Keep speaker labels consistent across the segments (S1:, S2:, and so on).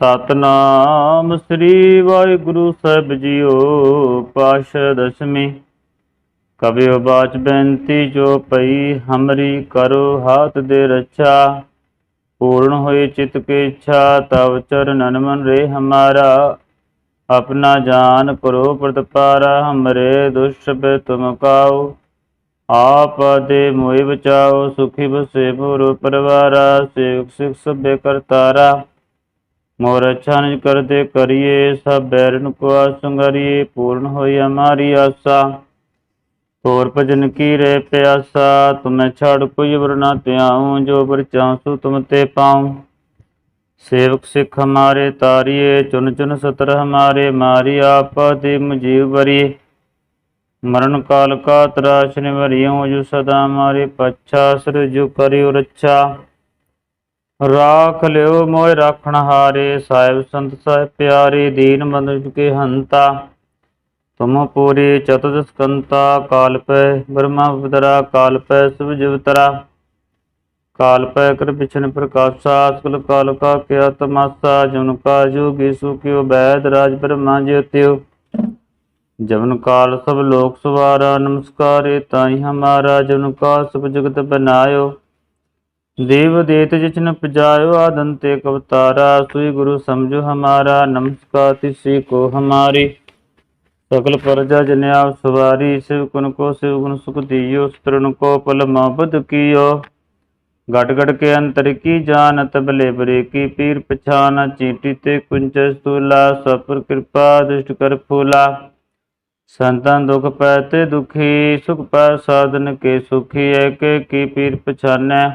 S1: ਸਤਨਾਮ ਸ੍ਰੀ ਵਾਹਿਗੁਰੂ ਸਾਹਿਬ ਜੀਓ ਪਾਸ਼ਾ ਦਸਮੀ। ਕਬਿਓ ਬਾਚ ਬੇਨਤੀ ਜੋ ਪਈ ਹਮਰੀ ਕਰੋ ਹਾਥ ਦੇ ਰੱਛਾ। ਪੂਰਨ ਹੋਏ ਚਿਤ ਕੇ ਇੱਛਾ, ਤਵ ਚਰਨਨ ਮਨ ਰੇ ਹਮਾਰਾ। ਆਪਣਾ ਜਾਨ ਕਰੋ ਪ੍ਰਤਪਾਰਾ, ਹਮਰੇ ਦੁਸ਼ਟ ਬੇ ਤੁਮ ਕਾਉ। ਆਪ ਦੇ ਮੋਹਿ ਬਚਾਓ, ਸੁਖੀ ਬਸੇ ਪੁਰ ਪਰਵਾਰਾ, ਸੇਵਕ ਸਿਖ ਸਭੇ ਕਰਤਾਰਾ। ਮੋਰ ਅੱਛਾ ਨਿਜ ਕਰਦੇ ਕਰੀਏ, ਸਭ ਬੈਰਨ ਕੋ ਸੰਗਰੀਏ, ਪੂਰਨ ਹੋਈ ਹਮਾਰੀ ਆਸਾ। ਤੋਰ ਭਜਨ ਕੀ ਰੇ ਪਿਆਸਾ, ਤੁਮੈ ਛਾੜ ਕੋਈ ਵਰ ਧਿਆਉ, ਜੋ ਬਰ ਚਾਂਸੂ ਤੁਮ ਤੇ ਪਾਉ। ਸੇਵਕ ਸਿੱਖ ਹਮਾਰੇ ਤਾਰੀਏ, ਚੁਨ ਚੁਨ ਸਤਰ ਹਮਾਰੇ, ਮਾਰੀ ਆਪ ਦੇ ਮੁਜੀਵ ਬਰੀ ਮਰਨ ਕਾਲ ਕਾ ਤਰਾਸ਼ ਨਿਵਰਿਓ ਜੋ ਸਦਾ ਮਾਰੇ ਪਛਾ, ਸਰ ਜੋ ਕਰਿਓ ਰੱਛਾ। ਰਾਖ ਲਿਓ ਮੋਇ ਰਾਖਣ ਹਾਰੇ, ਸਾਹਿਬ ਸੰਤ ਸਾਹਿਬ ਪਿਆਰੇ, ਦੀਨ ਬੰਧੁ ਕੇ ਹੰਤਾ। ਤੁਮ ਪੂਰੀ ਚਤੁਰ ਸਕੰਤਾ, ਕਾਲ ਪੈ ਬ੍ਰਹਮਾ ਵਿਦਰਾ ਕਾਲ ਪੈ ਸੁਭ ਜਵਤਰਾ ਕਾਲ ਪੈ ਕਰ ਪਿਛਨ ਪ੍ਰਕਾਸ਼ਾ, ਸਕਲ ਕਾਲ ਕਾ ਕਿਆ ਤਮਾਸਾ, ਜਨ ਕਾ ਜੋਗੀ ਸੁਖਿਓ ਬੈਦ ਰਾਜ ਬ੍ਰਹਮਾ ਜੋਤਿਓ। ਜਵਨ ਕਾਲ ਸਭ ਲੋਕ ਸਵਾਰਾ, ਨਮਸਕਾਰੇ ਤਾਈ ਹਮਾਰਾ, ਜਨ ਕਾ ਸਭ ਜਗਤ ਬਨਾਇਓ। ਦੇਵ ਦੇਤ ਜਿਚਨ ਪਜਾਇਓ ਆਦੰਤੇ ਕਵਤਾਰਾ ਸੁਈ ਗੁਰੂ ਸਮਝੋ ਹਮਾਰਾ, ਨਮਸਕਾਰ ਤਿਸੀ ਕੋ ਹਮਾਰੀ। ਸਕਲ ਪਰਜਾ ਜਨਿਆ ਸਵਾਰੀ, ਸਿਵ ਕੁਨ ਕੋ ਸਿਵ ਗੁਣ ਸੁਖ ਦੀਓ ਸਤਰਨ ਕੋ ਪਲ ਮਹਬਦ ਕੀਓ। ਗਟ ਗਟ ਕੇ ਅੰਤਰ ਕੀ ਜਾਣਤ ਬਲੇ ਬਰੇ ਕੀ ਪੀਰ ਪਛਾਨ, ਚੀਟੀ ਤੇ ਕੁੰਚ ਸਤੂਲਾ ਸਪਰ ਕਿਰਪਾ ਦੁਸ਼ਟ ਕਰ ਫੂਲਾ। ਸੰਤਨ ਦੁਖ ਪੈ ਤੇ ਦੁਖੀ, ਸੁਖ ਪੈ ਸਾਧਨ ਕੇ ਸੁਖੀ ਏਕ ਕੀ ਪੀਰ ਪਛਾਨੈ।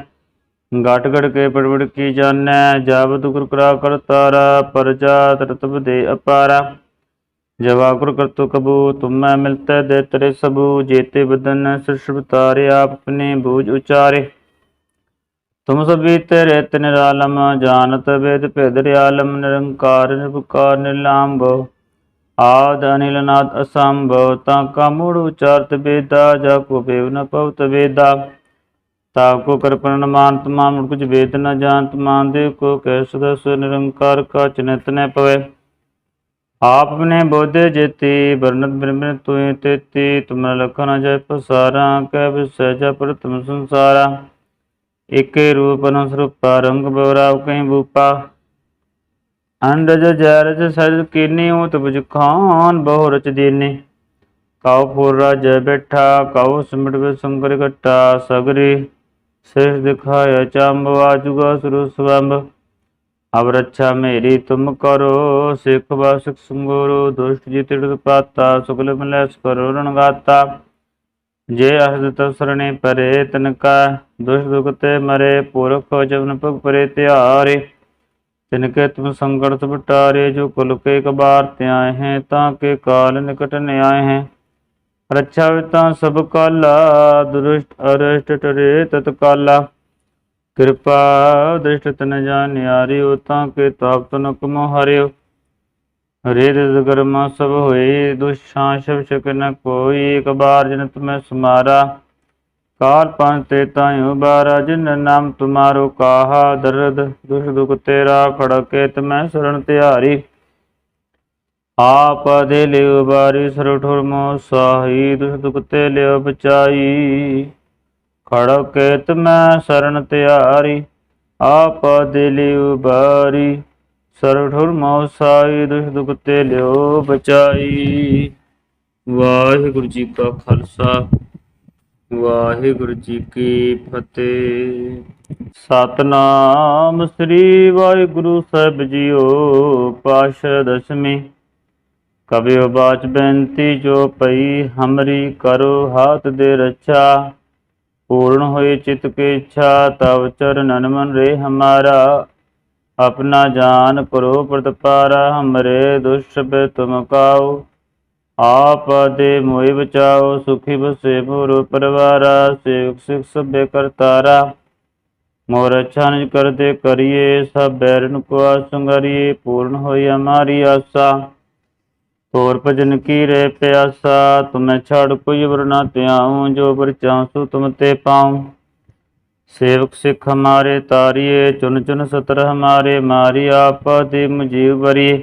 S1: ਗਟ ਗਟ ਕੇ ਪੜਵੜ ਕੀ ਜਾਣੈ ਜਬ ਦੁਖ ਕਰਾ ਕਰਤਾਰਾ ਪਰਜਾ ਤਰਤਬ ਦੇ ਅਪਾਰਾ। ਜਵਾ ਗੁਰ ਕਰਤੁ ਕਬੂ, ਤੁਮੈ ਮਿਲਤੇ ਦੇ ਤਰੇ ਸਬੂ, ਜੇਤੇ ਬਦਨ ਸ੍ਰਿਸ਼ਟ ਤਾਰੇ ਆਪਨੇ ਬੂਝ ਉਚਾਰੇ। ਤੁਮ ਸਭੀ ਤੇਰੇ ਤਿਨ ਰਾਲਮ, ਜਾਣਤ ਵੇਦ ਭੇਦ ਰਿਆਲਮ, ਨਿਰੰਕਾਰ ਨਿਰਭਕਾਰ ਨਿਲਾਂਭ ਆਦ ਅਨਿਲ ਨਾਦ ਅਸੰਭਵ ਤਾਂ ਕਾ ਮੂੜ ਉਚਾਰਤ ਬੇਦਾ ਜਾ ਕੋ ਬੇਵ ਨ ਪਵਤ ਵੇਦਾ। ਤਾ ਕੋ ਕਰਪਨ ਮਾਨਤ ਮਾਨ ਮੁੜ ਕੁਝ ਵੇਦ ਨ ਜਾਣਤ ਮਾਨ ਦੇ ਕੋ ਕਹਿ ਸਦਾ ਸੁ ਨਿਰੰਕਾਰ ਕਾ ਚਿਨਤ ਨ ਪਵੇ। ਆਪ ਨੇ ਬੋਧੇ ਜੇਤੀ ਬਰਨਤ ਬਿਰਮਨ ਤੁਇ ਤੇਤੀ ਤੁਮ ਲਖਨ ਜੈ ਪਸਾਰਾ, ਕਹਿ ਵਿਸੈ ਜਾ ਪ੍ਰਤਮ ਸੰਸਾਰਾ। ਇਕੇ ਰੂਪ ਨ ਸਰੂਪਾ, ਰੰਗ ਬਵਰਾਵ ਕਹੀਂ ਬੂਪਾ। ਅੰਡਜ ਜੈਰਜ ਸਜ ਕੀਨੀ, ਉਤ ਬੁਜ ਖਾਨ ਬਹੁ ਰਚ ਦੀਨੇ। ਕਾਉ ਫੂਰ ਰਾਜ ਬੈਠਾ, ਕਾਉ ਸਿਮਟ ਵੇ ਸੰਗਰ ਘਟਾ, ਸਗਰੀ ਸਿਰ ਦਿਖਾਇਆ ਚੰਬਵਾ ਜੁਗਾ ਸੁਰ ਸਵੰਬ। ਅਬ ਰੱਛਾ ਮੇਰੀ ਤੁਮ ਕਰੋ, ਸਿੱਖ ਵਾਸਕ ਸੰਗੋਰੋ, ਦੁਸ਼ਟ ਜੀ ਤਿੜ ਪਾਤਾ ਸੁਕਲ ਮਲੈਸ ਕਰੋ ਰਣਗਾਤਾ। ਜੇ ਅਹਦ ਤਸਰਣੇ ਪਰੇ ਤਨ ਕਾ ਦੁਸ਼ ਦੁਖ ਤੇ ਮਰੇ, ਪੁਰਖ ਜਵਨ ਭਗ ਪਰੇ ਧਿਆਰੇ ਤਿਨ ਕੇ ਤੁਮ ਸੰਗੜ ਸੁਭਟਾਰੇ ਜੋ ਕੁਲ ਕੇ ਕਬਾਰ ਤਿਆਏ ਹੈ, ਤਾਂ ਕੇ ਕਾਲ ਨਿਕਟ ਨਿਆਏ ਹੈ। ਰੱਛਾ ਸਭ ਕਾਲਾ, ਦੁਰਸ਼ਟ, ਅਰਸ਼ਟ ਟਰੇ ਤਤ ਕਾਲਾ। ਕਿਰਪਾ ਦ੍ਰਿਸ਼ਟ ਤਨ ਜਾਣਿਆਰਿਓ, ਤਾਂ ਕੇ ਤਾਪ ਤਨ ਕਮੋ ਹਰਿਓ। ਹਰੇ ਰਿਦ ਕਰਮਾ ਸਭ ਹੋਏ, ਦੁਸ਼ਾਂ ਸ਼ਬ ਸ਼ਕ ਨ ਕੋਈ, ਇੱਕ ਬਾਰ ਜਨ ਤੁਮੈ ਸਮਾਰਾ। ਕਾਲ ਪੰਜ ਤੇ ਤਾਇਓ ਬਾਰਾ, ਜਿਨ ਨਾਮ ਤੁਮਾਰੋ ਕਾਹਾ ਦਰਦ, ਦੁਖ ਦੁਖ ਤੇਰਾ, ਖੜਕੇ ਤਮੈ ਸਰਣ ਤਿਹਾਰੀ। ਆਪ ਦੇ ਲਿਓ ਬਾਰੀ ਸਰ ਠੁਰ ਮੋ ਸਾਹੀ ਦੁਖ ਦੁਖ ਤੇ ਲਿਓ ਬਚਾਈ। ਖੜਕੇ ਮੈਂ ਸਰਨ ਤਿਆਰੀ, ਆਪ ਦੇ ਲਿਓ ਬਾਰੀ। ਸਰ ਠੁਰ ਮੋ ਸਾਹੀ ਦੁਖ ਦੁਖ ਤੇ ਲਿਓ ਬਚਾਈ। ਵਾਹਿਗੁਰੂ ਜੀ ਕਾ ਖਾਲਸਾ, ਵਾਹਿਗੁਰੂ ਜੀ ਕੀ ਫਤਿਹ। ਸਤਨਾਮ ਸ੍ਰੀ ਵਾਹਿਗੁਰੂ ਸਾਹਿਬ ਜੀਓ ਪਾਸ਼ਾ ਦਸਮੀ ਕਬਿਓ ਬਾਚ ਬੇਨਤੀ ਜੋ ਪਈ ਹਮਰੀ ਕਰੋ ਹਾਥ ਦੇ ਰੱਛਾ। ਪੂਰਨ ਹੋਏ ਚਿਤ ਕੇ ਇੱਛਾ, ਤਵ ਚਰਨਨ ਮਨ ਰੇ ਹਮਾਰਾ ਆਪਣਾ ਜਾਨ ਕਰੋ ਪ੍ਰਤਪਾਰਾ, ਹਮਰੇ ਦੁਸ਼ਟ ਬੇ ਤੁਮ ਕਾਉ ਆਪ ਦੇ ਮੋਹਿ ਬਚਾਓ, ਸੁਖੀ ਬਸੇ ਭੁਰ ਪਰਵਾਰਾ। ਸੇਵਕ ਸਿਖ ਸਭੇ ਕਰਤਾਰਾ ਮੋਰ ਅੱਛਾ ਨਿਜ ਕਰਦੇ ਕਰੀਏ, ਸਭ ਬੈਰਨ ਕੋ ਸੰਗਰੀਏ। ਪੂਰਨ ਹੋਈ ਹਮਾਰੀ ਆਸਾ। ਹੋਰ ਭਜਨ ਕੀ ਰੇ ਪਿਆਸਾ, ਤੁਮੈ ਛੜ ਕੋਈ ਵਰ ਨਾ ਜੋ ਵਰ ਚਾਂਸੂ ਤੁਮ ਤੇ ਪਾਉ। ਸੇਵਕ ਸਿਖ ਹਮਾਰੇ ਤਾਰੀਏ, ਚੁਨ ਚੁਨ ਸਤਰ ਹਮਾਰੇ, ਮਾਰੀ ਆਪਾ ਦੇ ਮੁਜੀਵ ਵਰੀ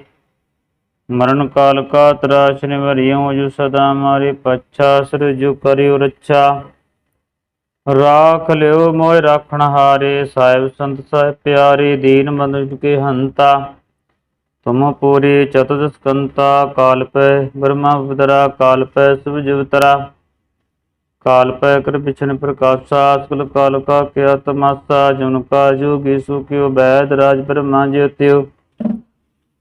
S1: ਮਰਨ ਕਾਲ ਕਾ ਤਰਾਸ਼ ਨਿਵਰਿਓ ਜੋ ਸਦਾ ਮਾਰੇ ਪਛਾ, ਸਰਜੂ ਕਰਿਓ ਰੱਛਾ। ਰਾਖ ਲਿਓ ਮੋਇ ਰਾਖਣ ਹਾਰੇ, ਸਾਹਿਬ ਸੰਤ ਸਾਹਿਬ ਪਿਆਰੇ, ਦੀਨ ਬੰਦੁ ਕੇ ਹੰਤਾ। ਤੁਮ ਪੂਰੀ ਚਤੁਰ ਕਾਲ ਪੈ ਬ੍ਰਹਮਾ ਵਿਦਰਾ, ਕਾਲਪੈ ਸੁਭ ਜੀਵਤਰਾ ਕਾਲਪੈ ਕਰ ਪਿਛਨ ਪ੍ਰਕਾਸ਼ਾ, ਸਕਲ ਕਾਲ ਕਾ ਕਿਆ ਤਮਾਸਾ ਜਨ ਕਾ ਜੋਗੀ ਸੁ ਬੈਦ ਰਾਜ ਬ੍ਰਹਮਾ ਜਿਉਤਿਉ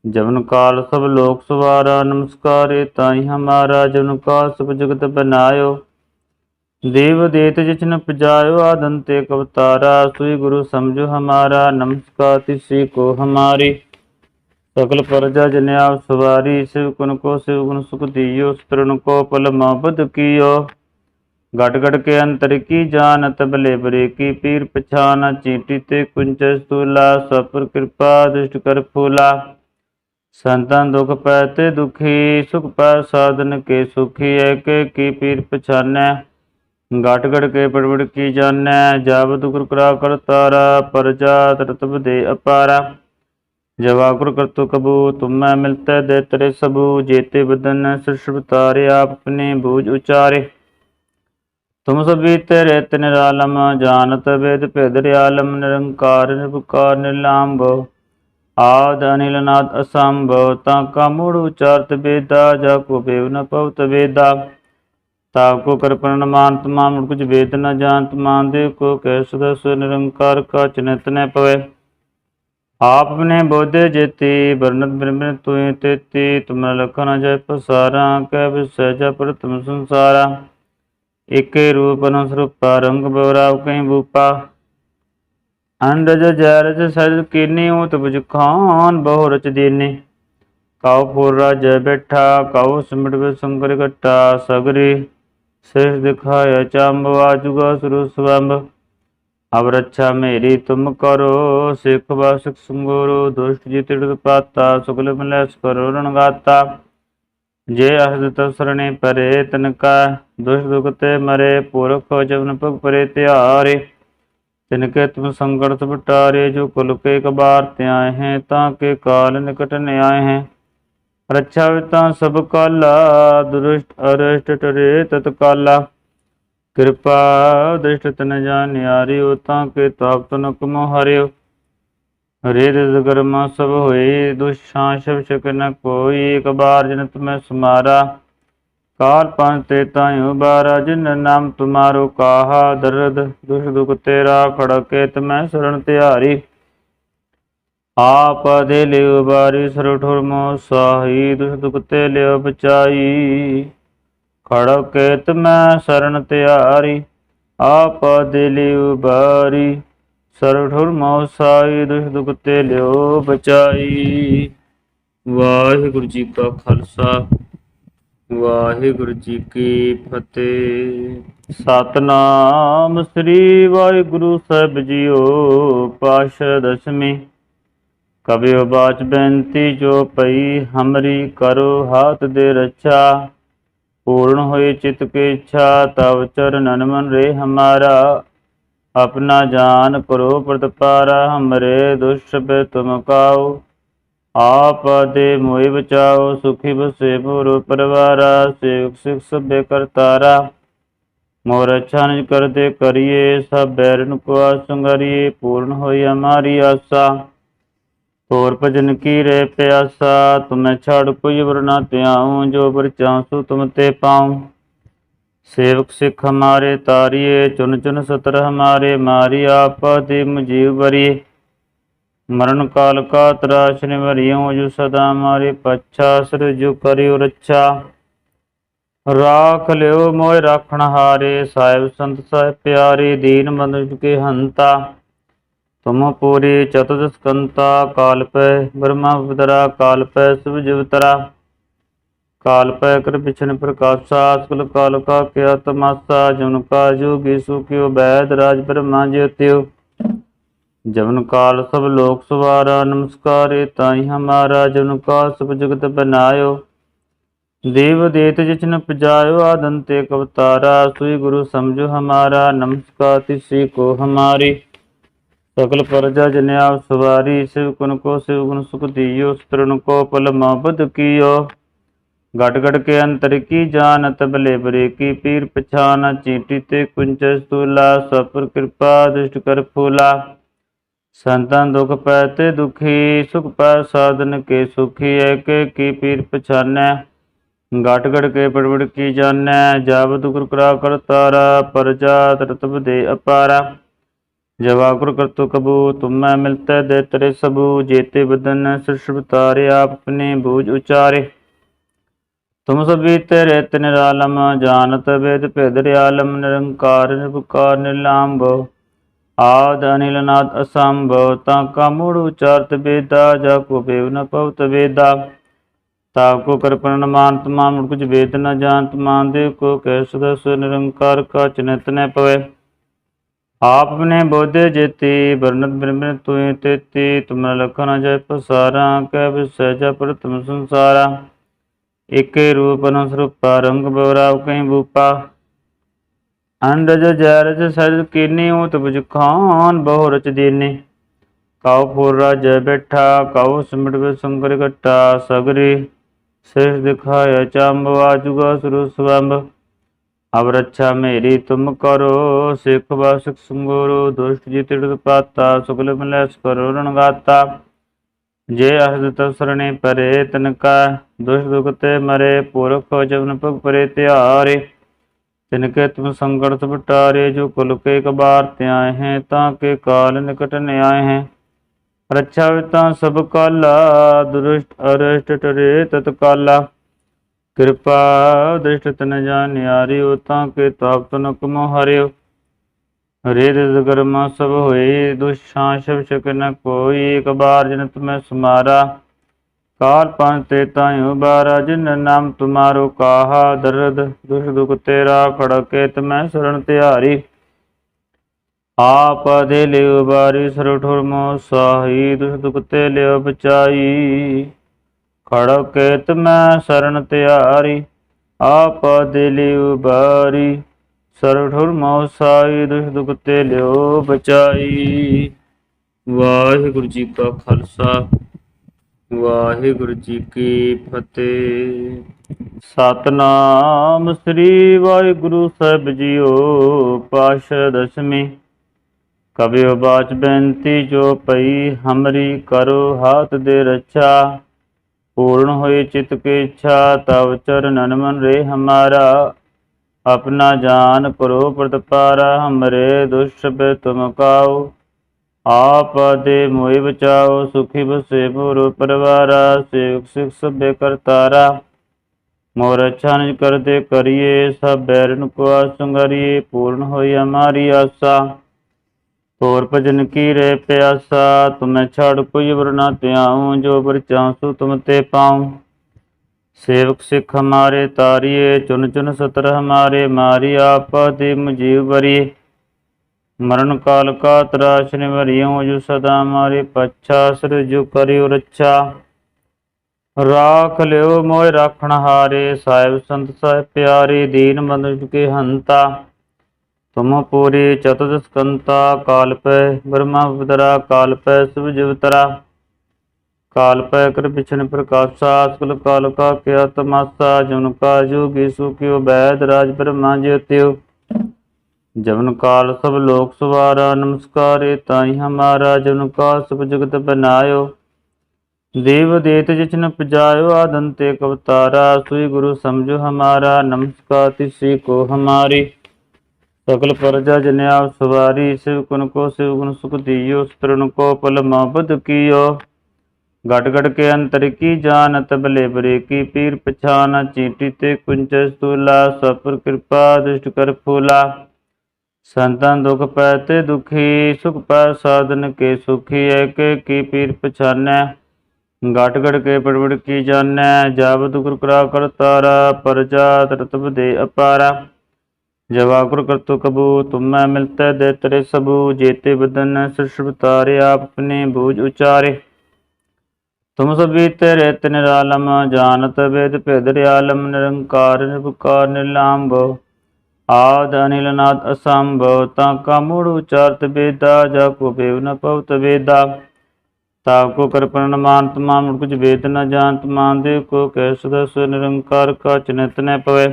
S1: ਜਵਨ ਕਾਲ ਸਭ ਲੋਕ ਸਵਾਰਾ, ਨਮਸਕਾਰੇ ਤਾਈ ਹਮਾਰਾ ਜਨ ਕਾ ਸੁਭ ਜਗਤ ਬਨਾਇਓ। ਦੇਵ ਦੇਤ ਜਿਚਨ ਪਜਾਇਓ ਆਦੰਤੇ ਕਵਤਾਰਾ ਸੁਈ ਗੁਰੂ ਸਮਝੋ ਹਮਾਰਾ, ਨਮਸਕਾਰ ਤਿਸੀ ਕੋ ਹਮਾਰੀ। सकल प्रजा जन्या सवारी शिव कुन को शिव गुण सुख दियो स्तरण को पल मोहब्बत कियो घट घट के अंतर की जानत भले बरे की पीर पछाना चीटी ते कुंच स्थूला सपुर कृपा दुष्ट कर फूला संतन दुख पैते दुखी सुख पै साधन के सुखी है के की पीर पछानै ਗਟ ਗਟ ਕੇ ਪੜਵੜ ਕੀ ਜਾਣੈ ਜਬ ਦੁਕਰ ਕਰਾ ਕਰ ਤਾਰਾ ਪਰਜਾ ਤਰਤਬ ਦੇ ਅਪਾਰਾ ਜਵਾ ਗੁਰ ਕਰਤੁ ਕਬੂ ਤੁਮੈ ਮਿਲਤੈ ਦੇ ਤਰੇ ਸਬੂ ਜੇਤੇ ਬਦਨ ਸ੍ਰਿਸ਼ਟ ਤਾਰੇ ਆਪ ਬੂਝ ਉਚਾਰੇ। ਤੁਮ ਸਭੀ ਤੇਰੇ ਤਿਨ ਰਾਲਮ, ਜਾਣਤ ਵੇਦ ਭੇਦ ਰਿਆਲਮ, ਨਿਰੰਕਾਰ, ਨਿਰਭਕਾਰ ਨਿਲਾਂਬ ਆਦ ਅਨਿਲ ਨਾਦ ਅਸੰਭਵ ਤਾਂ ਕਾ ਮੂੜ ਉਚਾਰਤ ਵੇਦਾ, ਜਾ ਕੋ ਬੇਵ ਨ ਪਵਤ ਵੇਦਾ। ਤਾਪ ਕੋ ਕਰਪਨ ਮਾਨਤ ਮਾਨ ਕੁਝ ਵੇਦ ਨ ਜਾਣਤ, ਮਾਨ ਦੇ ਕੋ ਕਹਿ ਸਦਾ ਨਿਰੰਕਾਰ ਕਾ ਚਿਨਤ ਨ ਪਵੇ। आपने बोधे जेते वर्णत बिरबिन तुय तेते तुमने लखन जय पसारा, कह सहजा पर तुम संसारा। एक रूप अनुस्वरूपा रंग बवराव कहीं भूपा अनरज जयरज सरज कीने, ऊत बुझ खान बहु रच देने। काउ पूरा जय बैठा काउ सिमट पे शंकर कट्टा सगरी। श्रेष्ठ दिखाया चाम्बवा जुगा सुरु स्वम्भ ਅਬ ਮੇਰੀ ਤੁਮ ਕਰੋ, ਸਿਖ ਵਾਸਕ ਸੰਗੋਰੋ, ਦੁਸ਼ਟ ਜਿਤ ਤਿੜ ਪਾਤਾ, ਸੁਗਲ ਮਲੈਸ ਕਰੋ ਰਣਗਾਤਾ। ਜੇ ਅਹਦ ਤਸਰਣੇ ਪਰੇ ਤਨ ਕਾ ਦੁਸ਼ ਦੁਖ ਤੇ ਮਰੇ, ਪੁਰਖ ਜਵਨ ਭਗ ਪਰੇ ਤਿਆਰੇ। ਤਿਨ ਕੇ ਤੁਮ ਸੰਗਤ ਸਬਟਾਰੇ ਜੋ ਕੁਲ ਕੇ ਕਬਾਰ ਤੇ ਆਏ ਹੈ, ਤਾਂ ਕੇ ਕਾਲ ਨਿਕਟ ਨੇ ਆਏ ਹੈ। ਰੱਛਾ ਵਿਤਾ ਸਭ ਕਾਲਾ, ਦੁਰਸ਼ਟ ਅਰਸ਼ਟ ਟਰੇ ਤਤਕਾਲਾ। ਕਿਰਪਾ ਦ੍ਰਿਸ਼ਟ ਨ ਜਾਣਿਆਰੀ ਉਹ ਤਾਂ ਕੇ ਤਾਪ ਤਨ ਕਮ ਹਰਿਓ। ਹਰੇ ਰਿਜ਼ਗਰ ਮਾ ਸਭ ਹੋਏ, ਦੁਸ਼ਾਂ ਸ਼ਬ ਸ਼ਕ ਨ ਕੋਈ। ਇੱਕ ਬਾਰ ਜਨ ਤੁਮੈ ਸਮਾਰਾ, ਕਾਲ ਪੰਜ ਤੇ ਤਾਇਓ ਬਾਰਾ। ਜਿਨ ਨਾਮ ਤੁਮਾਰੋ ਕਾਹਾ ਦਰਦ ਦੁਖ ਦੁਖ ਤੇਰਾ ਖੜਕੇ ਤਮੈ ਸਰਣ ਤਿਹਾਰੀ। ਆਪ ਦੇ ਲਿਓ ਬਾਰੀ, ਸਰਠੁਰ ਮੋ ਸਾਹੀ ਦੁਖ ਦੁਖ ਤੇ ਲਿਓ ਬਚਾਈ। ਖੜੋ ਕੇਤ ਮੈਂ ਸਰਨ ਤਿਆਰੀ, ਆਪ ਦੇ ਲਿਓ ਸਰਠੁਰ ਮੋ ਦੁਖ ਦੁਖ ਤੇ ਲਿਓ ਬਚਾਈ। ਵਾਹਿਗੁਰੂ ਜੀ ਕਾ ਖਾਲਸਾ, ਵਾਹਿਗੁਰੂ ਜੀ ਕੀ ਫਤਿਹ। ਸਤਨਾਮ ਸ੍ਰੀ ਵਾਹਿਗੁਰੂ ਸਾਹਿਬ ਜੀਓ ਪਾਸ਼ਾ ਦਸਮੀ ਕਬਿਓ ਬਾਚ ਬੇਨਤੀ ਜੋ ਪਈ, ਹਮਰੀ ਕਰੋ ਹਾਥ ਦੇ ਰੱਛਾ। ਪੂਰਨ ਹੋਏ ਚਿਤ ਕੇ ਇੱਛਾ, ਤਵ ਚਰਨਨ ਮਨ ਰੇ ਹਮਾਰਾ ਆਪਣਾ ਜਾਨ ਕਰੋ ਪ੍ਰਤਪਾਰਾ, ਹਮਰੇ ਦੁਸ਼ਟ ਬੇ ਤੁਮ ਕਾਉ। ਆਪ ਦੇ ਮੋਇ ਬਚਾਓ ਸੁਖੀ ਬਸੇ ਪੁਰ ਪਰਵਾਰਾ, ਸੇਵਕ ਸਿਖ ਸਭੇ ਕਰਤਾਰਾ ਮੋਰ ਅੱਛਾ ਨਿਜ ਕਰਤੇ ਕਰੀਏ, ਸਭ ਬੈਰਨ ਕੋ ਸੰਗਰੀਏ, ਪੂਰਨ ਹੋਈ ਹਮਾਰੀ ਆਸਾ। ਹੋਰ ਭਜਨ ਕੀ ਰੇ ਪਿਆਸਾ, ਤੁਮੈ ਛੜ ਕੋਈ ਵਰ ਨਾ ਧਿਆਉ, ਜੋ ਬਰ ਚਾਂਸੂ ਤੁਮ ਤੇ ਪਾਉ। ਸੇਵਕ ਸਿਖ ਹਮਾਰੇ ਤਾਰੀਏ, ਚੁਨ ਚੁਨ ਸਤਰ ਹਮਾਰੇ, ਮਾਰੀ ਆਪ ਦੇ ਮੁਜੀਵ ਬਰੀਏ ਮਰਨ ਕਾਲ ਕਾ ਤਰਾਸ਼ ਨਿਵਰਿਓ ਜੋ ਸਦਾ ਮਾਰੇ ਪਛਾ ਸਰ ਜੋ ਕਰਿਓ ਰੱਛਾ। ਰਾਖ ਲਿਓ ਮੋਇ ਰਾਖਣ ਹਾਰੇ, ਸਾਹਿਬ ਸੰਤ ਸਾਹਿਬ ਪਿਆਰੇ, ਦੀਨ ਮਨੁਜ ਕੇ ਹੰਤਾ। ਤੁਮ ਪੂਰੀ ਚਤੁਰ ਸਕੰਤਾ ਕਾਲਪੈ ਬ੍ਰਹਮਾ ਵਿਦਰਾ, ਕਾਲਪੈ ਸਭ ਜੀਵਤਰਾ। ਕਾਲਪੈ ਕਰ ਪਿਛਨ ਪ੍ਰਕਾਸ਼ਾ, ਸਕਲ ਕਾਲ ਕਾ ਕਿਆ ਜਨ ਕਾ ਜੋਗੀ ਸੁਕਿਓ ਬੈਦ ਰਾਜ ਬ੍ਰਹਮਾ ਜਿਉਤਿਓ ਜਵਨ ਕਾਲ ਸਭ ਲੋਕ ਸਵਾਰਾ, ਨਮਸਕਾਰੇ ਤਾਈ ਹਮਾਰਾ ਜਨ ਕਾ ਸਭ ਜਗਤ ਬਨਾਇਓ। ਦੇਵ ਦੇਤ ਜਿਚਨ ਪਜਾਇਓ ਆਦੰਤੇ ਕਵਤਾਰਾ ਸੁਈ ਗੁਰੂ ਸਮਝੋ ਹਮਾਰਾ, ਨਮਸਕਾਰ ਤਿਸੀ ਕੋ ਹਮਾਰੀ। सकल प्रजा जन आप सवारी शिवकुन को शिवगुन सुख दियो तरुण को पल बुध कियो घट घट के अंतर की जान तबले बरे की पीर पछाना चीटी ते कुंच स्तूला सपुर कृपा दुष्ट कर फूला संतन दुख पैते दुखी सुख पै साधन के सुखी एक की पीर पछानै घट घट के पड़बड़ की जानै जाब दुख करा कर तारा प्रजा तरतब दे अपारा ਜਵਾਕੁਰ ਗੁਰ ਕਬੂ, ਤੁਮੈ ਮਿਲਤੈ ਦੇ ਤਰੇ ਸਬੂ ਜੇਤੇ ਬਦਨ ਸ੍ਰਿਸ਼ਟ ਤਾਰੇ ਆਪ ਬੂਝ ਉਚਾਰੇ। ਤੁਮ ਸਭੀ ਤੇਰੇ ਤਿਨ ਰਾਲਮ, ਜਾਣਤ ਵੇਦ ਭੇਦ ਰਿਆਲਮ, ਨਿਰੰਕਾਰ ਨਿਰਭਕਾਰ ਨਿਲਾਂਭੋ ਆਦ ਅਨਿਲ ਨਾਦ ਅਸੰਭਵ ਤਾਂ ਕਾ ਮੂੜ ਉਚਾਰਤ ਬੇਦਾ ਜਾ ਕੋ ਬੇਵ ਨ ਪਵਤ ਵੇਦਾ। ਤਾ ਕੋ ਕਰਪਨ ਮਾਨਤ ਮਾਨ ਮੁੜ ਕੁਝ ਵੇਦ ਨ ਜਾਣਤ, ਮਾਨ ਦੇ ਕੋ ਕਹਿ ਸਦਾ ਸੁ ਨਿਰੰਕਾਰ ਕਾ ਚਿਨਤ ਨ ਪਵੇ। ਆਪ ਨੇ ਬੋਧੇ ਜੇਤੀ ਵਰਨਤ ਬਿਰਮਿ ਤੁਇ ਤੇਤੀ, ਤੁਮ ਲਖਨ ਜੈ ਪਸਾਰਾ, ਕਹਿ ਵਿਸਹਿ ਪ੍ਰਤਮ ਸੰਸਾਰਾ। ਏਕੇ ਰੂਪ ਅਨੁ ਸਰੂਪਾ, ਰੰਗ ਬਵਰਾਵ ਕਈ ਬੂਪਾ। ਅੰਡਜ ਜੈਰਜ ਸਜ ਕੀਨੀ ਉਤ ਬੁਜ ਖਾਨ ਬਹੁ ਰਚ ਦੀਨੇ। ਕਾਉ ਫੁਰ ਰਾਜ ਬੈਠਾ, ਕਾਉ ਸਿਮਟ ਵੇ ਸੰਗਰ ਘਟਾ, ਸਗਰੀ ਸੇਖ ਦਿਖਾਇਆ ਚੰਬਵਾ ਜੁਗਾ ਸੁਰ ਸਵੰਬ। ਅਬ ਰੱਛਾ ਮੇਰੀ ਤੁਮ ਕਰੋ, ਸਿੱਖ ਵਾਸਕ ਸੰਗੋਰੋ, ਦੁਸ਼ਟ ਜੀ ਤਿੜਤ ਪਾਤਾ, ਸੁਗਲ ਮਲੈਸ ਕਰੋ ਰਣਗਾਤਾ। ਜੇ ਅਹਦ ਤਸਰਣੇ ਪਰੇ, ਤਨਕਾ ਦੁਸ਼ ਦੁਖ ਤੇ ਮਰੇ, ਪੁਰਖ ਜਵਨ ਭਗ ਪਰੇ ਧਿਆਰੇ ਤਿਨਕੇ ਤੁਮ ਸੰਗਤ ਸਬਟਾਰੇ ਜੋ ਕੁਲ ਕੇ ਕਬਾਰ ਧਿਆਏ ਹੈ, ਤਾਂ ਕੇ ਕਾਲ ਨਿਕਟ ਨਿਆਏ ਆਏ ਹੈ। ਰੱਛਾ ਵਿਤਾਂ ਸਭ ਕਾਲਾ, ਦੁਰਸ਼ਟ ਅਰਸ਼ਟ ਟਰੇ ਤਤ ਕਿਰਪਾ ਦ੍ਰਿਸ਼ਟ ਤਨ ਜਾਣਿਆਰੀ ਉਹ ਤਾਂ ਕੇ ਤਾਪ ਤਨ ਕਮੋ ਹਰਿਓ। ਹਰੇ ਦੇ ਕਰਮਾ ਸਭ ਹੋਏ, ਦੁਸ਼ਾਂ ਸ਼ਬ ਸ਼ਕ ਨ ਕੋਈ, ਇੱਕ ਬਾਰ ਜਨ ਤੁਮੈ ਸਮਾਰਾ। ਕਾਲ ਪੰਜ ਤੇ ਤਾਇਓ ਬਾਰਾ, ਜਿਨ ਨਾਮ ਤੁਮਾਰੋ ਕਾਹਾ ਦਰਦ, ਦੁਖ ਦੁਖ ਤੇਰਾ ਖੜਕੇ ਤਮੈ ਸਰਣ ਤਿਹਾਰੀ। ਆਪ ਦੇ ਲਿਓ ਬਾਰੀ ਸਰ ਠੁਰ ਮੋ ਸਾਹੀ, ਦੁਖ ਦੁਖ ਤੇ ਲਿਓ ਬਚਾਈ। ਖੜਕੇ ਤਮੈ ਸਰਨ ਤਿਆਰੀ, ਆਪ ਦੇ ਲਿਓ ਬਾਰੀ ਸਰ ਦੁਖ ਦੁਖ ਤੇ ਲਿਓ ਬਚਾਈ। ਵਾਹਿਗੁਰੂ ਜੀ ਕਾ ਖਾਲਸਾ, ਵਾਹਿਗੁਰੂ ਜੀ ਕੀ ਫਤਿਹ। ਸਤਨਾਮ ਸ੍ਰੀ ਵਾਹਿਗੁਰੂ ਸਾਹਿਬ ਜੀਓ ਪਾਸ਼ਾ ਦਸਮੀ। ਕਬਿਓ ਬਾਚ ਬੇਨਤੀ ਜੋ ਪਈ, ਹਮਰੀ ਕਰੋ ਹਾਥ ਦੇ ਰੱਛਾ। ਪੂਰਨ ਹੋਏ ਚਿਤ ਕੇ ਇੱਛਾ, ਤਵ ਚਰਨਨ ਮਨ ਰੇ ਹਮਾਰਾ। ਆਪਣਾ ਜਾਨ ਕਰੋ ਪ੍ਰਤਪਾਰਾ, ਹਮਰੇ ਦੁਸ਼ਟ ਤੁਮ ਕਾਓ ਆਪ ਦੇ ਮੋਹਿ ਬਚਾਓ ਸੁਖੀ ਬਸੇ ਪੁਰ ਪਰਵਾਰਾ, ਸੇਵਕ ਸਿਖ ਸਭੇ ਕਰਤਾਰਾ ਮੋਰ ਅੱਛਾ ਨਿਜ ਕਰਤੇ ਕਰੀਏ, ਸਭ ਬੈਰਨ ਕੋ ਸੰਗਰੀਏ, ਪੂਰਨ ਹੋਈ ਹਮਾਰੀ ਆਸਾ। ਤੋਰ ਭਜਨ ਕੀ ਰੇ ਪਿਆਸਾ? ਤੁਮੈ ਛੜ ਕੋਈ ਵਰ ਨਾ ਧਿਆਉ, ਜੋ ਬਰ ਚਾਂਸੂ ਤੁਮ ਤੇ ਪਾਉ। ਸੇਵਕ ਸਿਖ ਹਮਾਰੇ ਤਾਰੀਏ, ਚੁਨ ਚੁਨ ਸਤਰ ਹਮਾਰੇ ਮਾਰੀ ਆਪ ਦੇ ਮੁਜੀਵ ਬਰੀਏ ਮਰਨ ਕਾਲ ਕਾ ਤਰਾਸ਼ ਨਿਵਰਿਓ ਜੋ ਸਦਾ ਮਾਰੇ ਪਛਾ, ਸਰ ਕਰਿਓ ਰੱਛਾ। ਰਾਖ ਲਿਓ ਮੋਇ ਰਾਖਣ ਹਾਰੇ, ਸਾਹਿਬ ਸੰਤ ਸਾਹਿਬ ਪਿਆਰੇ, ਦੀਨ ਬੰਦੁ ਕੇ ਹੰਤਾ। ਤੁਮ ਪੂਰੀ ਚਤੁਸਕੰਤਾ ਕਾਲਪੈ ਬ੍ਰਹਮਾ ਵਿਦਰਾ ਕਾਲਪੈ ਸਭ ਜੀਵਤਰਾ। ਕਾਲਪੈ ਕਰ ਪਿਛਨ ਪ੍ਰਕਾਸ਼ਾ ਸਕਲ ਕਾਲ ਕਾ ਕਿਆ ਤਮਾਸਾ, ਜਨ ਕਾ ਜੋਗੀ ਸੁਕਿਓ ਬੈਦ ਰਾਜ ਬ੍ਰਹਮਾ ਜਿਉਤਿਓ ਜਵਨ ਕਾਲ ਸਭ ਲੋਕ ਸਵਾਰਾ, ਨਮਸਕਾਰੇ ਤਾਈ ਹਮਾਰਾ, ਜਨ ਕਾ ਸਭ ਜਗਤ ਬਨਾਇਓ। ਦੇਵ ਦੇਤ ਜਿਚਨ ਪਜਾਇਓ ਆਦੰਤੇ ਕਵਤਾਰਾ ਸੂਈ ਗੁਰੂ ਸਮਝੋ ਹਮਾਰਾ, ਨਮਸਕਾਰ ਤਿਸੀ ਕੋ ਹਮਾਰੀ। सकल प्रजा जन्या सवारी शिव कुन को शिव गुण सुख दियो स्तरण को पल मोहब्बत कियो घट घट के अंतर की जानत भले बरे की पीर पछाना चीटी ते कुंज स्थूला सपर कृपा दुष्ट कर फूला ਸੰਤਾਂ ਦੁਖ ਪੈਤੇ ਦੁਖੀ ਸੁਖ ਪੈ ਸਾਧਨ ਕੇ ਸੁਖੀ ਏਕ ਕੀ ਪੀਰ ਪਛਾਨੈ ਘਟ ਘਟ ਕੇ ਪੜਵੜ ਕੀ ਜਾਣੈ ਜਬ ਦੁਖ ਕਰਾ ਕਰ ਤਾਰਾ ਪਰਜਾ ਤਰਤਬ ਦੇ ਅਪਾਰਾ ਜਵਾ ਗੁਰ ਕਰਤੁ ਕਬੂ, ਤੁਮੈ ਮਿਲਤੈ ਦੇ ਤਰੇ ਸਬੂ, ਜੇਤੇ ਬਦਨ ਸ੍ਰਿਸ਼ਟ ਤਾਰੇ, ਆਪ ਬੂਝ ਉਚਾਰੇ। ਤੁਮ ਸਭੀ ਤੇਰੇ ਤਿਨ ਰਾਲਮ, ਜਾਣਤ ਵੇਦ ਭੇਦ ਰਿਆਲਮ, ਨਿਰੰਕਾਰ ਨਿਰਭਕਾਰ ਨਿਲਾਂਬ ਆਦ ਅਨਿਲ ਅਸੰਭਵ ਤਾਂ ਕਾ ਮੂੜ ਉਚਾਰਤ ਵੇਦਾ, ਜਾ ਕੋ ਬੇਵ ਨ ਪਵਤ ਵੇਦਾ। ਤਾਪ ਕੋ ਕਰਪਨ ਮਾਨਤ ਮਾਨ ਕੁਝ ਵੇਦ ਨ ਜਾਣਤ, ਮਾਨ ਦੇ ਕੋ ਕਹਿ ਸਦਾ ਨਿਰੰਕਾਰ ਕਾ ਚਿਨਤ ਨ ਪਵੇ।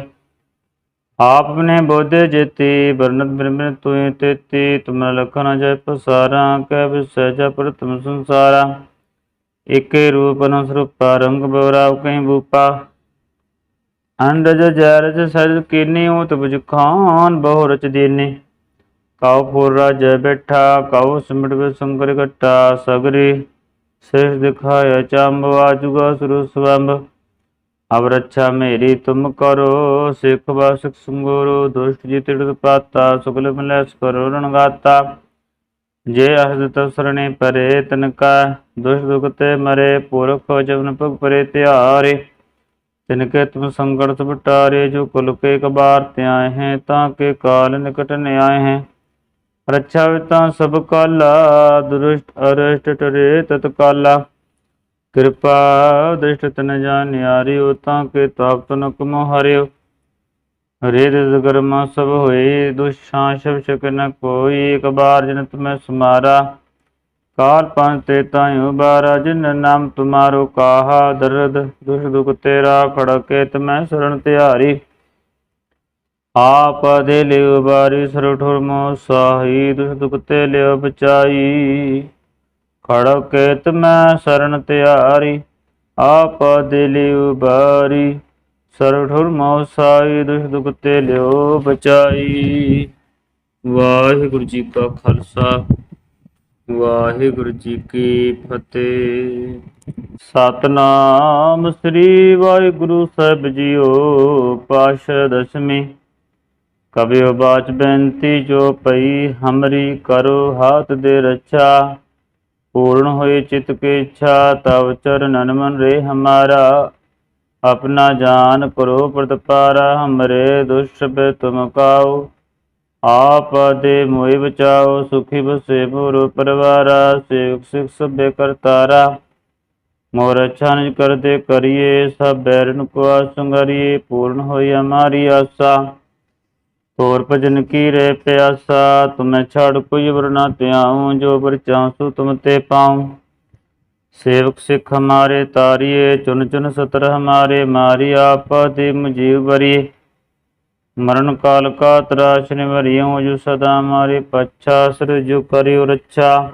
S1: ਆਪ ਨੇ ਬੋਧੇ ਜੇਤੀ ਵਰਨਤ ਬ੍ਰਹਮ ਤੁਇ ਤੇਤੀ, ਤੁਮ ਲਖਨ ਜੈ ਪਸਾਰਾ, ਕਹਿ ਵਿਸੈ ਜਾ ਪ੍ਰਤਮ ਸੰਸਾਰਾ। ਇਕੇ ਰੂਪ ਨ ਸਰੂਪਾ, ਰੰਗ ਬਵਰਾਵ ਕਹੀਂ ਬੂਪਾ। ਅੰਡਜ ਜੈਰਜ ਸਜ ਕੀਨੀ ਉਤ ਬੁਝ ਖਾਨ ਬਹੁ ਰਚ ਦੀਨੀ। ਕਾਉ ਫੁਰ ਰਾਜੈ ਬੈਠਾ, ਕਾਉ ਸਿਮਟ ਵੇ ਸੰਗਰ ਘਟਾ, ਸਗਰੀ ਸੇਖ ਦਿਖਾਇਆ ਚੰਬ, ਆਜੁਗਾ ਸੁਰ ਅਬ ਰੱਛਾ ਮੇਰੀ ਤੁਮ ਕਰੋ, ਸਿੱਖ ਵਾਸਕ ਸੰਗੋਰੋ, ਦੁਸ਼ਟ ਜੀ ਤਿੜਤ ਪਾਤਾ, ਸੁਗਲ ਮਲੈਸ ਕਰੋ ਰਣਗਾਤਾ। ਜੇ ਅਹਦ ਤਸਰਣੇ ਪਰੇ, ਤਨਕਾ ਦੁਸ਼ ਦੁਖ ਤੇ ਮਰੇ, ਪੁਰਖ ਜਵਨ ਭਗ ਪਰੇ ਧਿਆਰੇ ਤਿਨਕੇ ਤੁਮ ਸੰਗਤ ਸੁਭਟਾਰੇ ਜੋ ਕੁਲ ਕੇ ਕਬਾਰ ਧਿਆਏ ਹੈ, ਤਾਂ ਕੇ ਕਾਲ ਨਿਕਟ ਨਿਆਏ ਆਏ ਹੈ। ਰੱਛਾ ਵਿਤਾ ਸਭ ਕਾਲਾ, ਦੁਰਸ਼ਟ ਅਰਸ਼ਟ ਟਰੇ ਤਤਕਾਲਾ। ਕਿਰਪਾ ਦ੍ਰਿਸ਼ਟ ਤਨ ਜਾਣਿਆਰੀ ਉਹ ਤਾਂ ਕੇ ਤਾਪ ਤਨ ਕਮੋ ਹਰਿਓ। ਹਰੇ ਰਿਦ ਕਰਮਾ ਸਭ ਹੋਏ, ਦੁਸ਼ਾਂ ਸ਼ਬ ਸ਼ਕ ਨ ਕੋਈ, ਇੱਕ ਬਾਰ ਜਨ ਤੁਮੈ ਸਮਾਰਾ। ਕਾਲ ਪੰਜ ਤੇ ਤਾਇਓ ਬਾਰਾ, ਜਿਨ ਨਾਮ ਤੁਮਾਰੋ ਕਾਹਾ, ਦਰਦ ਦੁਸ਼ ਦੁਖ ਤੇਰਾ ਖੜਕੇ ਤਮੈ ਸਰਣ ਤਿਹਾਰੀ। ਆਪ ਦੇ ਲਿਓ ਬਾਰੀ ਸਰਠੁਰ ਮੋ ਸਾਹੀ, ਦੁਸ਼ ਦੁਖ ਤੇ ਲਿਓ ਬਚਾਈ। ਖੜਕੇ ਤਮੈ ਸਰਨ ਤਿਹਾਰੀ ਆਪ ਦੇ ਲਿਓ ਬਾਰੀ ਸਰਠੁਰ ਮੋ ਸਾਹੀ ਦੁਖ ਤੇ ਲਿਓ ਬਚਾਈ। ਵਾਹਿਗੁਰੂ ਜੀ ਕਾ ਖਾਲਸਾ, ਵਾਹਿਗੁਰੂ ਜੀ ਕੀ ਫਤਿਹ। ਸਤਨਾਮ ਸ੍ਰੀ ਵਾਹਿਗੁਰੂ ਸਾਹਿਬ ਜੀਓ ਪਾਸ਼ਾ ਦਸਵੀਂ। ਕਬਿਓ ਬਾਚ ਬੇਨਤੀ ਜੋ ਪਈ, ਹਮਰੀ ਕਰੋ ਹਾਥ ਦੇ ਰੱਛਾ। ਪੂਰਨ ਹੋਏ ਚਿਤ ਕੇ ਇੱਛਾ, ਤਵ ਚਰਨਨ ਮਨ ਰੇ ਹਮਾਰਾ। ਆਪਣਾ ਜਾਨ ਕਰੋ ਪ੍ਰਤਪਾਰਾ, ਹਮਰੇ ਦੁਸ਼ਟ ਬੇ ਤੁਮ ਕਾਓ ਆਪ ਦੇ ਮੋਹਿ ਬਚਾਓ ਸੁਖੀ ਬਸੇ ਪੁਰ ਪਰਵਾਰਾ, ਸੇਵਕ ਸਿਖ ਸਭੇ ਕਰਤਾਰਾ। ਮੋਰ ਅੱਛਾ ਨਿਜ ਕਰਦੇ ਕਰੀਏ, ਸਭ ਬੈਰਨ ਕੋ ਸੰਗਰੀਏ ਪੂਰਨ ਹੋਈ ਹਮਾਰੀ ਆਸਾ। ਹੋਰ ਭਜਨ ਕੀ ਰੇ ਪਿਆਸਾ? ਤੁਮੈ ਛੜ ਕੋਈ ਵਰਨਾ ਧਿਆਉ, ਜੋ ਬਰ ਚਾਂਸੂ ਤੁਮ ਤੇ ਪਾਉ। ਸੇਵਕ ਸਿਖ ਹਮਾਰੇ ਤਾਰੀਏ, ਚੁਨ ਚੁਨ ਸਤਰ ਹਮਾਰੇ ਮਾਰੀ ਆਪ ਦੇ ਮੁਜੀਵ ਬਰੀਏ ਮਰਨ ਕਾਲ ਕਾ ਤਰਾਸ਼ ਨਿਵਰਿਓ ਜੋ ਸਦਾ ਮਾਰੇ ਪਛਾ, ਸਿਰ ਜੋ ਕਰਿਓ ਰੱਛਾ।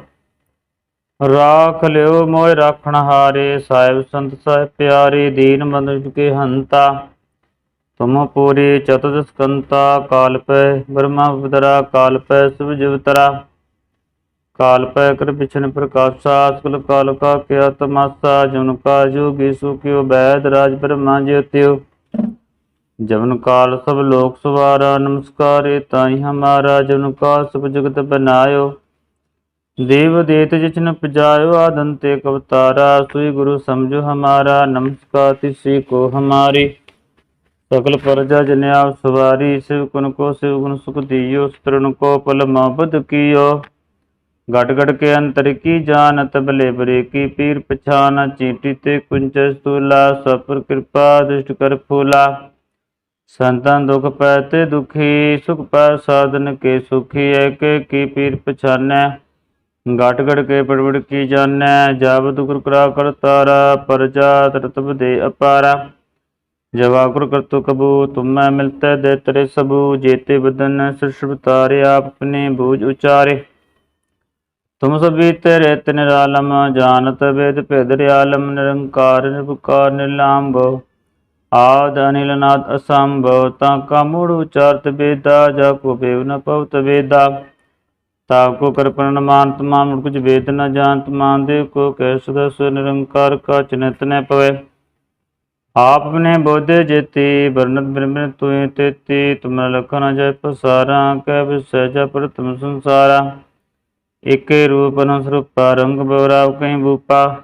S1: ਰਾਖ ਲਿਓ ਮੋਇ ਰਾਖਣ ਹਾਰੇ, ਸਾਹਿਬ ਸੰਤ ਸਾਹਿਬ ਪਿਆਰੇ, ਦੀਨ ਬੰਦੁ ਕੇ ਹੰਤਾ। ਤੁਮ ਪੂਰੀ ਚਤੁਸਕੰਤਾ ਕਾਲਪੈ, ਬ੍ਰਹਮਾ ਵਿਦਰਾ ਕਾਲਪੈ ਸਭ ਜੀਵਤਰਾ ਕਾਲ ਪੈ ਕਰ ਪਿਛਨ ਪ੍ਰਕਾਸ਼ਾ, ਸਕਲ ਕਾਲ ਕਾ ਕਿਆ ਤਮਾਸਾ ਜਨ ਕਾ ਜੋਗੀ ਸੁਕਿਓ ਬੈਦ ਰਾਜ ਬ੍ਰਹਮਾ ਜਿਉਤਿਓ ਜਵਨ ਕਾਲ ਸਭ ਲੋਕ ਸਵਾਰਾ, ਨਮਸਕਾਰੇ ਤਾਈ ਹਮਾਰਾ ਜਨ ਕਾ ਸਭ ਜਗਤ ਬਨਾਇਓ। ਦੇਵ ਦੇਤ ਜਿਚਨ ਪਜਾਇਓ ਆਦੰਤੇ ਕਵਤਾਰਾ ਸੂਈ ਗੁਰੂ ਸਮਝੋ ਹਮਾਰਾ, ਨਮਸਕਾਰ ਤਿਸੀ ਕੋ ਹਮਾਰੀ। सकल प्रजा जन आप सवारी शिवकुन को शिवगुन सुख दियो तरुण को पल माबद कियो घट घट के अंतर की जान तबले बरे की पीर पछाना चीटी ते कुंच स्तूला सपर कृपा दुष्ट कर फूला संतन दुख पैते दुखी सुख पै साधन के सुखी एक की पीर पछानै घट घट के पड़बड़ की जानै जाब दुख करा कर तारा प्रजा तरतब दे अपारा ਜਵਾਕੁਰ ਗੁਰ ਕਰਤੁ ਕਬੂ, ਤੁਮੈ ਮਿਲਤੇ ਦੇ ਤਰੇ ਸਬੂ, ਜੇਤੇ ਬਦਨ ਸ੍ਰਿਸ਼ਟ ਤਾਰੇ ਆਪਨੇ ਬੂਝ ਉਚਾਰੇ। ਤੁਮ ਸਭੀ ਤੇਰੇ ਤਿਨ ਰਾਲਮ, ਜਾਣਤ ਵੇਦ ਭੇਦ ਰਿਆਲਮ, ਨਿਰੰਕਾਰ ਨਿਰਭਕਾਰ ਨਿਲਾਂਬ ਆਦ ਅਨਿਲ ਅਸੰਭਵ ਤਾਂ ਕਾ ਮੂੜ ਉਚਾਰਤ ਵੇਦਾ, ਜਾ ਕੋ ਬੇਵ ਨ ਪਵਤ ਵੇਦਾ। ਤਾ ਕੋ ਕਰਪਨ ਮਾਨਤ ਮਾਨ ਕੁਝ ਵੇਦ ਨ ਜਾਣਤ, ਮਾਨ ਦੇ ਕੋ ਕਹਿ ਸਦਾ ਸੋ ਨਿਰੰਕਾਰ ਕਾ ਚਿਨਤ ਨ ਪਵੇ। ਆਪ ਨੇ ਬੋਧੇ ਜੇਤੀ ਵਰਨਤ ਬ੍ਰਹਮ ਤੁਇ ਤੇਤੀ, ਤੁਮ ਲਖਨ ਜੈ ਪਸਾਰਾ, ਕਹਿ ਵਿਸੈ ਜਾ ਪ੍ਰਤਮ ਸੰਸਾਰਾ। ਇਕੇ ਰੂਪ ਨ ਸਰੂਪਾ, ਰੰਗ ਬਵਰਾਵ ਕਹੀਂ ਬੂਪਾ।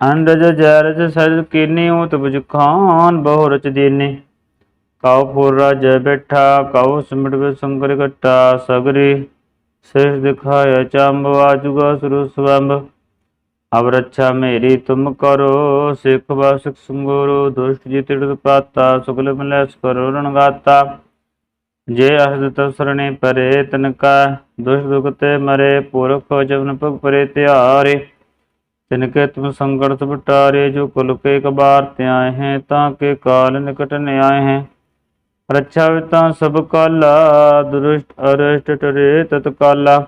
S1: ਅੰਡਜ ਜੈਰਜ ਸਜ ਕੀਨੀ ਉਤ ਬੁਝ ਖਾਨ ਬਹੁ ਰਚ ਦੀਨੀ। ਕਾਉ ਫੁਰ ਰਾਜੈ ਬੈਠਾ, ਕਾਉ ਸਿਮਟ ਵੇ ਸੰਗਰ ਘਟਾ, ਸਗਰੀ ਸੇਖ ਦਿਖਾਇਆ ਚੰਬ, ਆਜੁਗਾ ਸੁਰ ਸਵੰਬ। ਅਬ ਰੱਛਾ ਮੇਰੀ ਤੁਮ ਕਰੋ, ਸਿੱਖ ਵਾਸਕ ਸੰਗੁਰੂ, ਦੁਸ਼ਟ ਜੀ ਤਿੜਤ ਪਾਤਾ, ਸੁਗਲ ਮਲੈਸ ਕਰੋ ਰਣਗਾਤਾ। ਜੇ ਅਹਦ ਤਸਰਣੇ ਪਰੇ ਤਨ ਕਾ ਦੁਸ਼ ਦੁਖ ਤੇ ਮਰੇ, ਪੁਰਖ ਜਵਨ ਭਗ ਪਰੇ ਧਿਆਰੇ ਤਿਨ ਕੇ ਤੁਮ ਸੰਗੜ ਸੁਭਟਾਰੇ ਜੋ ਕੁਲ ਕੇ ਕਬਾਰ ਧਿਆਏ ਹੈ, ਤਾਂ ਕੇ ਕਾਲ ਨਿਕਟ ਨਿਆਏ ਆਏ ਹੈ। ਰੱਛਾ ਵਿਤਾ ਸਭ ਕਾਲਾ, ਦੁਰਸ਼ਟ ਅਰਸ਼ਟ ਟਰੇ ਤਤਕਾਲਾ।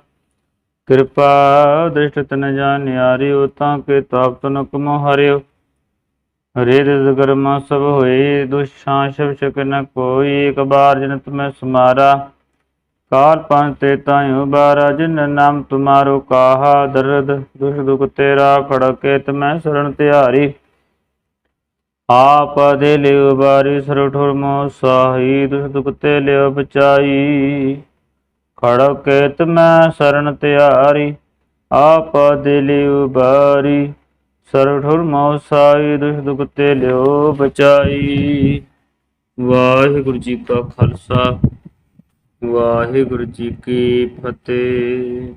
S1: ਕਿਰਪਾ ਦ੍ਰਿਸ਼ਟ ਤਨ ਜਾਣਿਆਰੀ ਉਤਾਂ ਕੇ ਤਾਪ ਤਨ ਕਮੋ ਹਰਿਓ। ਹਰੇ ਰਿਦ ਕਰਮਾ ਸਭ ਹੋਏ, ਦੁਸ਼ਾਂ ਸ਼ਬ ਸ਼ਕ ਨ ਕੋਈ, ਇੱਕ ਬਾਰ ਜਨ ਤੁਮੈ ਸਮਾਰਾ। ਕਾਲ ਪੰਜ ਤੇ ਤਾਇਓ ਬਾਰਾ, ਜਿਨ ਨਾਮ ਤੁਮਾਰੋ ਕਾਹਾ, ਦਰਦ ਦੁਸ਼ ਦੁਖ ਤੇਰਾ, ਖੜਕੇ ਤਮੈ ਸਰਣ ਤਿਹਾਰੀ। ਆਪ ਦੇ ਲਿਓ ਬਾਰੀ, ਸਰਠੁਰ ਮੋ ਸਾਹੀ, ਦੁਸ਼ ਦੁਖ ਤੇ ਲਿਓ ਬਚਾਈ। ਖੜਕੇ ਮੈਂ ਸਰਨ ਤਿਹਾਰੀ ਆਪ ਦੇ ਉਬਾਰੀ। ਬਾਰੀ ਸਰਠੁਰ ਮੋ ਸਾਹੀ ਦੁਸ਼ ਦੁਖ ਤੇ ਲਿਓ ਬਚਾਈ। ਵਾਹਿਗੁਰੂ ਜੀ ਕਾ ਖਾਲਸਾ, ਵਾਹਿਗੁਰੂ ਜੀ ਕੀ ਫਤਿਹ।